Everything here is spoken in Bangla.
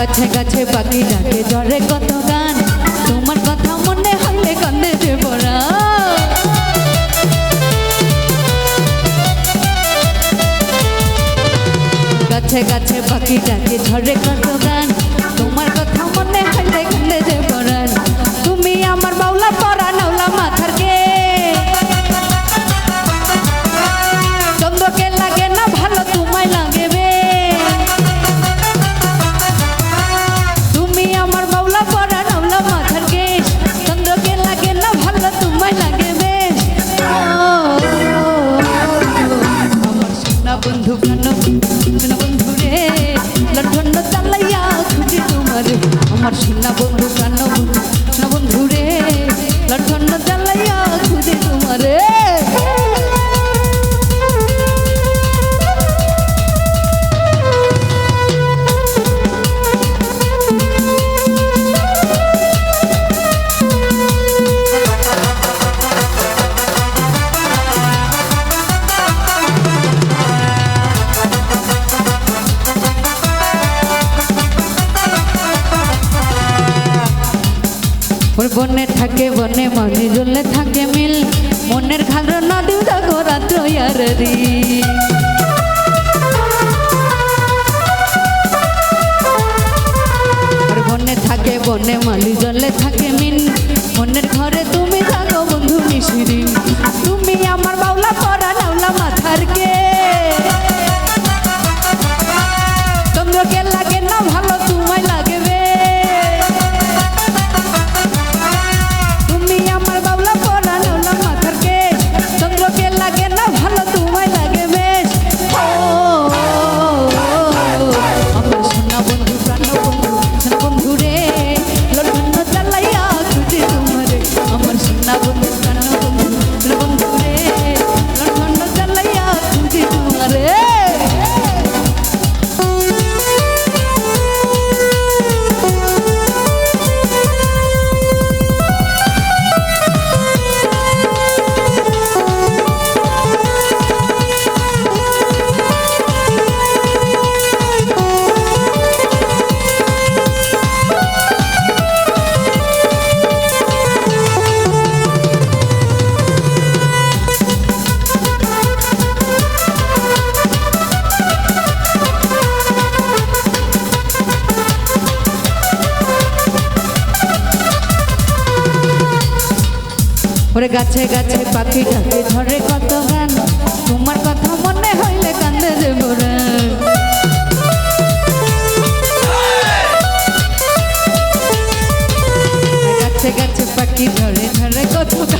গাছে গাছে পাখি ডাকে, জ্বরে কত গান? তোমার কথা মনে হলে কান্দে যে পড়া গাছে গাছে পাখি ডাকে ঝরে কত গান? বন্ধু বনে থাকে, বনে মনে জ্বলে থাকে মিল। মনের ঘাড় নদী জগরাত্র ইয়ারি বনে থাকে, বনে মালি জলে থাকে মিন মনের ঘরে তো ওরে গাছে গাছে পাখি ডাকে, ঝরে কত গান? তোমার কথা মনে হইলে কান্দে দেব গাছে গাছে পাখি ধরে ধরে কত গান?